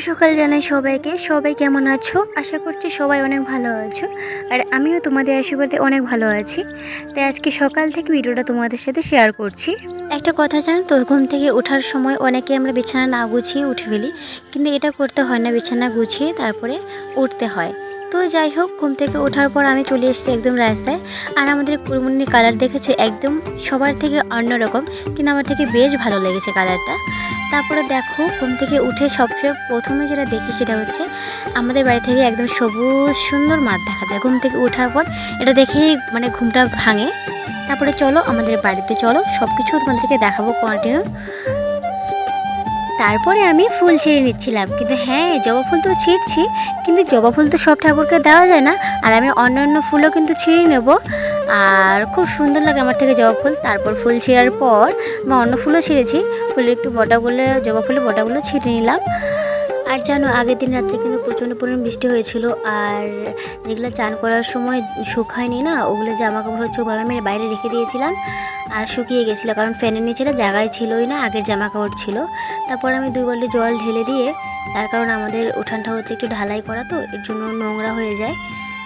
সকাল জানাই সবাইকে। সবাই কেমন আছো? আশা করছি সবাই অনেক ভালো আছো। আর আমিও তোমাদের আশীর্বাদে অনেক ভালো আছি। তাই আজকে সকাল থেকে ভিডিওটা তোমাদের সাথে শেয়ার করছি। একটা কথা জানো তো, ঘুম থেকে ওঠার সময় অনেকে আমরা বিছানা না গুছিয়ে উঠে ফেলি। কিন্তু এটা করতে হয় না, বিছানা গুছিয়ে তারপরে উঠতে হয়। তো যাই হোক, ঘুম থেকে ওঠার পর আমি চলে এসেছি একদম রাস্তায়। আর আমাদের কুড়মুন্নি কালার দেখেছে? একদম সবার থেকে অন্যরকম। কিন্তু আমার থেকে বেশ ভালো লেগেছে কালারটা তারপরে দেখো, ঘুম থেকে উঠে সবচেয়ে প্রথমে যেটা দেখি সেটা হচ্ছে আমাদের বাড়ি থেকে একদম সবুজ, সুন্দর মাঠ দেখা যায়। ঘুম থেকে ওঠার পর এটা দেখেই মানে ঘুমটা ভাঙে। তারপরে চলো আমাদের বাড়িতে চলো সব কিছু তোমাদেরকে দেখাবো কন্টিনিউ তারপরে আমি ফুল ছিঁড়ে নিচ্ছিলাম। কিন্তু হ্যাঁ জবা ফুল তো ছিঁড়ছি, কিন্তু জবা ফুল তো সব ঠাকুরকে দেওয়া যায় না। আর আমি অন্য অন্য ফুলও কিন্তু ছিঁড়ে নেব। আর খুব সুন্দর লাগে আমার থেকে জবা ফুল। তারপর ফুল ছিঁড়ার পর আমি অন্য ফুলও ছিঁড়েছি। ফুলের একটু বটাগুলো জবা ফুলের বটাগুলো ছিঁড়ে নিলাম। আর জানো, আগের দিন রাত্রে কিন্তু প্রচণ্ড পরিমাণ বৃষ্টি হয়েছিল আর যেগুলো চান করার সময় শুকায়নি না, ওগুলো জামা কাপড় হচ্ছে ওভাবে আমি বাইরে রেখে দিয়েছিলাম আর শুকিয়ে গেছিল। কারণ ফ্যানের নিচে না জায়গায় ছিলই না, আগের জামা কাপড় ছিল। তারপর আমি দুই বাল্টি জল ঢেলে দিয়ে, তার কারণ আমাদের উঠানটা হচ্ছে একটু ঢালাই করা তো, এর জন্য নোংরা হয়ে যায়।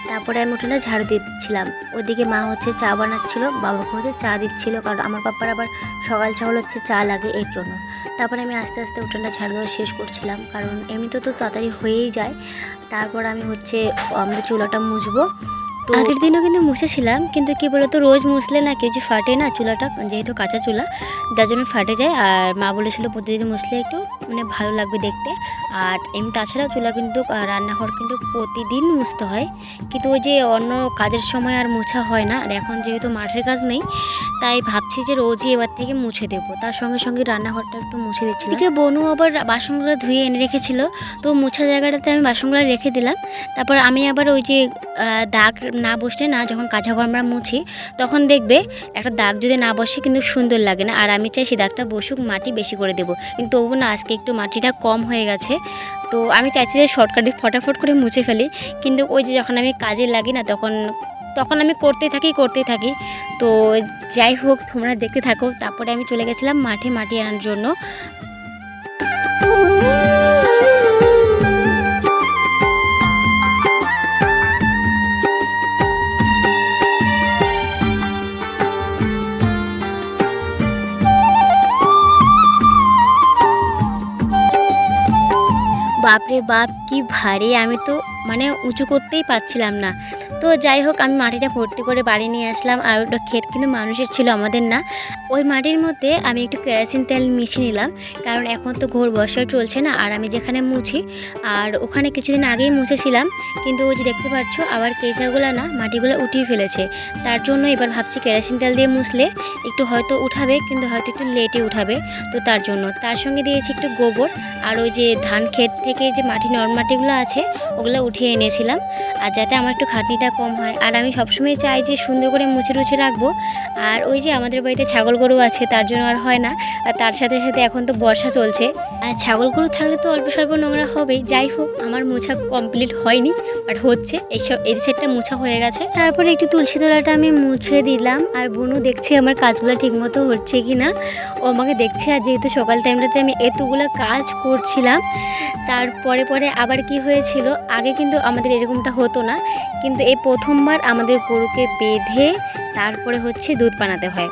তারপরে আমি উঠোনে ঝাড়ু দিচ্ছিলাম। ওদিকে মা হচ্ছে চা বানাচ্ছিল, বাবাকে হচ্ছে চা দিচ্ছিল, কারণ আমার পাপার আবার সকাল সকাল হচ্ছে চা লাগে এর জন্য। তারপরে আমি আস্তে আস্তে উঠোনটা ঝাড়ু দেওয়া শেষ করছিলাম, কারণ এমনিতে তো তাড়াতাড়ি হয়েই যায়। তারপর আমি হচ্ছে আমাদের চুলাটা মুছবো আগের দিনও কিন্তু মুছেছিলাম কিন্তু কি বলতো রোজ মুছলে না কেউ যে ফাটে না চুলাটা যেহেতু কাঁচা চুলা যার জন্য ফাটে যায়। আর মা বলেছিল প্রতিদিন মুছলে একটু মানে ভালো লাগবে দেখতে। আর এমনি তাছাড়া চুলা কিন্তু রান্নাঘর কিন্তু প্রতিদিন মুছতে হয়। কিন্তু ওই যে অন্য কাজের সময় আর মোছা হয় না আর এখন যেহেতু মাঠের কাজ নেই তাই ভাবছি যে রোজই এবার থেকে মুছে দেবো। তার সঙ্গে সঙ্গে রান্নাঘরটা একটু মুছে দিচ্ছি এদিকে বনু আবার বাসনগুলো ধুয়ে এনে রেখেছিল তো মোছা জায়গাটাতে আমি বাসনগুলো রেখে দিলাম। তারপর আমি আবার ওই যে দাগ না বসলে না যখন কাঁচা ঘর আমরা মুছি, তখন দেখবে একটা দাগ যদি না বসে কিন্তু সুন্দর লাগে না। আর আমি চাই সেই দাগটা বসুক, মাটি বেশি করে দেবো। কিন্তু তবু না, আজকে একটু মাটিটা কম হয়ে গেছে। তো আমি চাইছি যে শর্টকাটে ফটাফট করে মুছে ফেলি। কিন্তু ওই যে যখন আমি কাজে লাগি না, তখন তখন আমি করতেই থাকি করতেই থাকি। তো যাই হোক, তোমরা দেখতে থাকো। তারপরে আমি চলে গেছিলাম মাঠে, মাটি আনার জন্য। বাপরে বাপ কি ভারী আমি তো মানে উঁচু করতেই পারছিলাম না। তো যাই হোক, আমি মাটিটা ভর্তি করে বাড়ি নিয়ে আসলাম। আর ওটা ক্ষেত কিন্তু মানুষের ছিল, আমাদের না। ওই মাটির মধ্যে আমি একটু কেরাসিন তেল মিশিয়ে নিলাম। কারণ এখন তো ঘোর বর্ষা চলছে না, আর আমি যেখানে মুছি, আর ওখানে কিছুদিন আগেই মুছেছিলাম। কিন্তু ওই যে দেখতে পাচ্ছ, আবার কেঁচাগুলো না মাটিগুলো উঠিয়ে ফেলেছে। তার জন্য এবার ভাবছি কেরাসিন তেল দিয়ে মুছলে একটু হয়তো উঠাবে, কিন্তু হয়তো একটু লেটে উঠাবে। তো তার জন্য। তার সঙ্গে দিয়েছি একটু গোবর, আর ওই যে ধান ক্ষেত থেকে যে মাটি, নরম মাটিগুলো আছে, ওগুলো উঠিয়ে এনেছিলাম। আর যাতে আমার একটু খাটনিটা কম হয়। আর আমি সবসময় চাই যে সুন্দর করে মুছে টুছে রাখব। আর ওই যে আমাদের বাড়িতে ছাগল গরু আছে, তার জন্য আর হয় না। আর তার সাথে সাথে এখন তো বর্ষা চলছে। আর ছাগল গরু থাকলে তো অল্প স্বল্প নোংরা হবেই। যাই হোক, আমার মোছা কমপ্লিট হয়নি বাট হচ্ছে। এইসব, এই সেটটা মোছা হয়ে গেছে। তারপরে একটু তুলসী তলাটা আমি মুছে দিলাম। আর বনু দেখছে আমার কাজগুলো ঠিকমতো হচ্ছে কি না ও আমাকে দেখছে, আর যেহেতু সকাল টাইমটাতে আমি এতগুলো কাজ করছিলাম, তারপরে পরে আবার কি হয়েছিল? আগে কিন্তু আমাদের এরকমটা হতো না। কিন্তু এই প্রথমবার আমাদের গরুকে বেঁধে তারপরে হচ্ছে দুধ বানাতে হয়।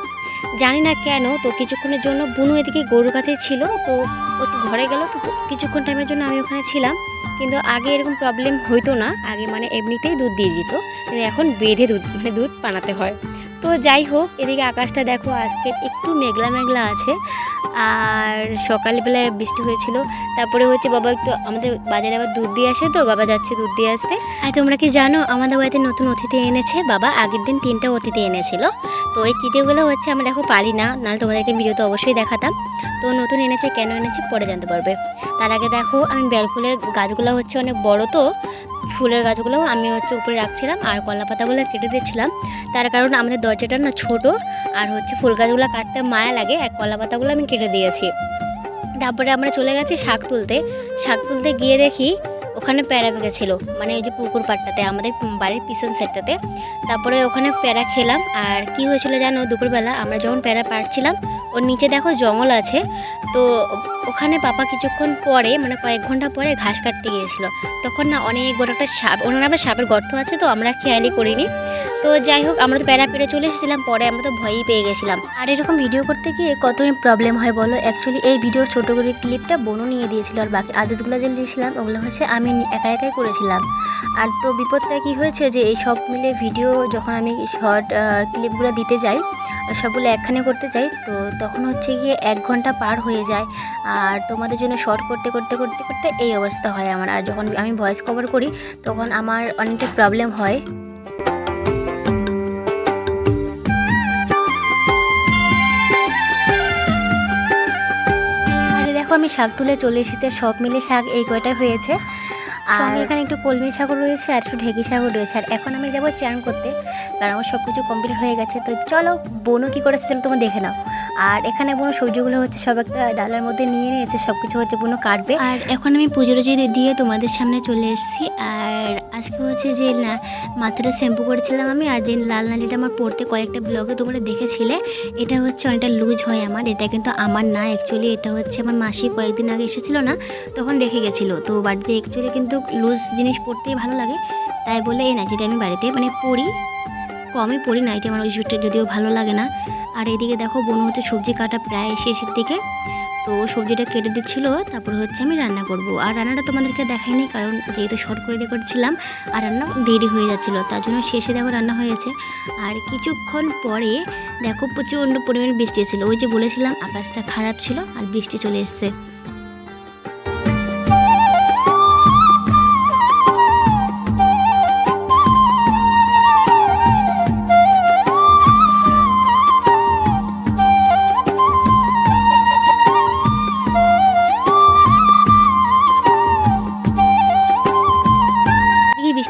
জানি না কেন, তো কিছুক্ষণের জন্য বুনু এদিকে গরুর কাছে ছিল, তো ও ঘরে গেল, তো কিছুক্ষণ টাইমের জন্য আমি ওখানে ছিলাম। কিন্তু আগে এরকম প্রবলেম হইতো না, আগে মানে এমনিতেই দুধ দিয়ে দিত। কিন্তু এখন বেঁধে দুধ মানে দুধ বানাতে হয়। তো যাই হোক, এদিকে আকাশটা দেখো, আজকে একটু মেঘলা মেঘলা আছে। আর সকালবেলায় বৃষ্টি হয়েছিল। তারপরে হচ্ছে বাবা একটু আমাদের বাজারে আবার দুধ দিয়ে আসে তো, বাবা যাচ্ছে দুধ দিয়ে আসতে। আর তোমরা কি জানো, আমাদের বাড়িতে নতুন অতিথি এনেছে, বাবা আগের দিন তিনটা অতিথি এনেছিল। তো এই তৃতীয়গুলো হচ্ছে আমরা দেখো পারি না, নাহলে তোমাদেরকে ভিডিওতে অবশ্যই দেখাতাম। তো নতুন এনেছে, কেন এনেছে পরে জানতে পারবে। তার আগে দেখো, আমি বেল ফুলের গাছগুলো হচ্ছে অনেক বড় তো ফুলের গাছগুলো আমি হচ্ছে উপরে রাখছিলাম আর কলা পাতাগুলো কেটে দিচ্ছিলাম। তার কারণ আমাদের দরজাটা না ছোট আর হচ্ছে ফুল গাছগুলো কাটতে মায়া লাগে, আর কলা পাতাগুলো আমি কেটে দিয়েছি। তারপরে আমরা চলে গেছি শাক তুলতে। শাক তুলতে গিয়ে দেখি ওখানে প্যারা ছিল মানে ওই যে পুকুর পাড়টাতে, আমাদের বাড়ির পিছন সাইডটাতে তারপরে ওখানে প্যারা খেলাম, আর কি হয়েছিল জানো, দুপুরবেলা আমরা যখন প্যারা পাড়ছিলাম, ওর নিচে দেখো জঙ্গল আছে, তো ওখানে পাপা কিছুক্ষণ পরে মানে কয়েক ঘণ্টা পরে ঘাস কাটতে গিয়েছিল। তখন না অনেক বড় একটা সাপ, ওনার আবার সাপের গর্ত আছে তো, আমরা খেয়ালই করিনি। তো যাই হোক, আমরা তো প্যারা পেরে চলে এসেছিলাম, পরে আমরা তো ভয়ই পেয়ে গেছিলাম। আর এরকম ভিডিও করতে গিয়ে কত প্রবলেম হয় বলো? অ্যাকচুয়ালি এই ভিডিওর ছোটো করে ক্লিপটা বোনও নিয়ে দিয়েছিল আর বাকি আদেশগুলো যে দিয়েছিলাম, ওগুলো হচ্ছে আমি একা একাই করেছিলাম। আর তো বিপদটা কি হয়েছে যে এই সব মিলে ভিডিও যখন আমি শর্ট ক্লিপগুলো দিতে যাই সবগুলো একখানে করতে চাই তো তখন হচ্ছে গিয়ে এক ঘণ্টা পার হয়ে যায়। আর তোমাদের জন্য শর্ট করতে করতে করতে করতে এই অবস্থা হয় আমার। আর যখন আমি ভয়েস কভার করি, তখন আমার অনেকটা প্রবলেম হয়। আমি শাক তুলে চলে এসেছি সব মিলে শাক এই কয়টা হয়েছে। আর এখানে একটু কলমি শাকও রয়েছে আর একটু ঢেকি শাকও রয়েছে। আর এখন আমি যাব চান করতে কারণ আমার সব কিছু কমপ্লিট হয়ে গেছে। তো চলো বোনও কী করেছে চলো তোমার দেখে নাও। আর এখানে বোনো সবজিগুলো হচ্ছে সব একটা ডালার মধ্যে নিয়ে নিয়েছে সব কিছু হচ্ছে বোনো কাটবে। আর এখন আমি পুজো টুজো দিয়ে তোমাদের সামনে চলে এসেছি। আর আজকে হচ্ছে যে না, মাথাটা শ্যাম্পু করেছিলাম আমি, আর যে লাল নালিটা আমার পড়তে কয়েকটা ব্লগে তোমরা দেখেছিলে, এটা হচ্ছে অনেকটা লুজ হয় আমার, এটা কিন্তু আমার না অ্যাকচুয়ালি এটা হচ্ছে আমার মাসি কয়েকদিন আগে এসেছিল না, তখন রেখে গেছিল। তো বাড়িতে অ্যাকচুয়ালি কিন্তু লুজ জিনিস পরতেই ভালো লাগে, তাই বলে এই নাইটিটা আমি বাড়িতে মানে পরি কমই পরি নাইটি আমার ওই জিনিসটা যদিও ভালো লাগে না। আর এদিকে দেখো বোন হচ্ছে সবজি কাটা প্রায় শেষের দিকে। তো সবজিটা কেটে দিচ্ছিল, তারপর হচ্ছে আমি রান্না করব। আর রান্নাটা তোমাদেরকে দেখাইনি, কারণ যেহেতু শর্ট করে রেকর্ড ছিলাম, আর রান্না দেরি হয়ে যাচ্ছিল, তার জন্য শেষে দেখো রান্না হয়েছে আর কিছুক্ষণ পরে দেখো প্রচণ্ড পরিমাণে বৃষ্টি ছিল ওই যে বলেছিলাম, আকাশটা খারাপ ছিল আর বৃষ্টি চলে এসছে।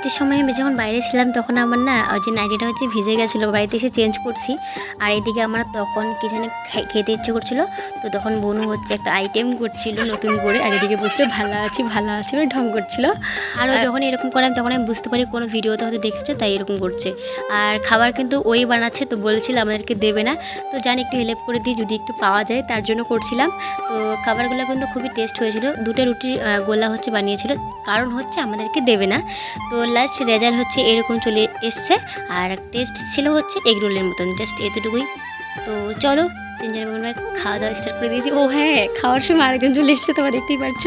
বৃষ্টির সময় আমি যখন বাইরে ছিলাম তখন আমার না ওই যে নাইটিটা হচ্ছে ভিজে গেছিল বাড়িতে এসে চেঞ্জ করছি। আর এদিকে আমার তখন কি জানি খেতে ইচ্ছে করছিল তো তখন বোনু হচ্ছে একটা আইটেম করছিল নতুন করে আর এদিকে বসলে ভালো আছি ভালো আছি বলে ঢং করছিল। আর যখন এরকম করলাম তখন আমি বুঝতে পারি কোনো ভিডিওতে হয়তো দেখেছে তাই এরকম করছে। আর খাবার কিন্তু ওই বানাচ্ছে তো বলছিল আমাদেরকে দেবে না। তো জানি একটু হেল্প করে দিই যদি একটু পাওয়া যায় তার জন্য করছিলাম। তো খাবারগুলো কিন্তু খুবই টেস্ট হয়েছিল। দুটো রুটি আহ, গোলা হচ্ছে বানিয়েছিল। কারণ হচ্ছে আমাদেরকে দেবে না। তো লাস্ট রেজাল্ট হচ্ছে এরকম চলে এসছে। আর টেস্ট ছিল হচ্ছে এগ রোলের মতন জাস্ট এতটুকুই। তো চলো তিনজনের মনে হয় খাওয়া দাওয়া স্টার্ট করে দিয়েছি। ও হ্যাঁ খাওয়ার সময় আরেকজন চলে এসছে, তোমার দেখতেই পাচ্ছ।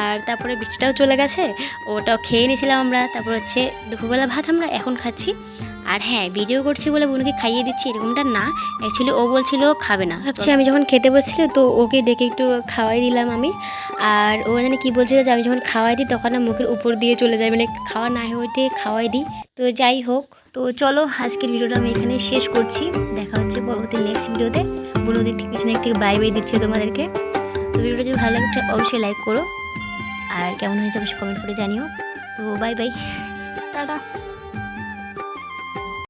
আর তারপরে বৃষ্টিটাও চলে গেছে, ওটাও খেয়ে নিয়েছিলাম আমরা। তারপর হচ্ছে দুপুরবেলা ভাত আমরা এখন খাচ্ছি। আর হ্যাঁ ভিডিও করছি বলে বোনকে খাইয়ে দিচ্ছি এরকমটা না। অ্যাকচুয়ালি ও বলছিল ও খাবে না। ভাবছি আমি যখন খেতে বসছিল তো ওকে ডেকে একটু খাওয়াই দিলাম আমি। আর ও জানি কী বলছিল যে আমি যখন খাওয়াই দিই তখন না মুখের উপর দিয়ে চলে যায়। মানে খাওয়া না হয়ে ওঠে খাওয়াই দিই। তো যাই হোক তো চলো আজকের ভিডিওটা আমি এখানে শেষ করছি। দেখা হচ্ছে পরবর্তী নেক্সট ভিডিওতে। বলো দিক থেকে পিছনে থেকে বাই বাই দিচ্ছে তোমাদেরকে। তো ভিডিওটা যদি ভালো লাগে অবশ্যই লাইক করো। আর কেমন হয়েছে অবশ্যই কমেন্ট করে জানিও। তো বাই বাই টাটা।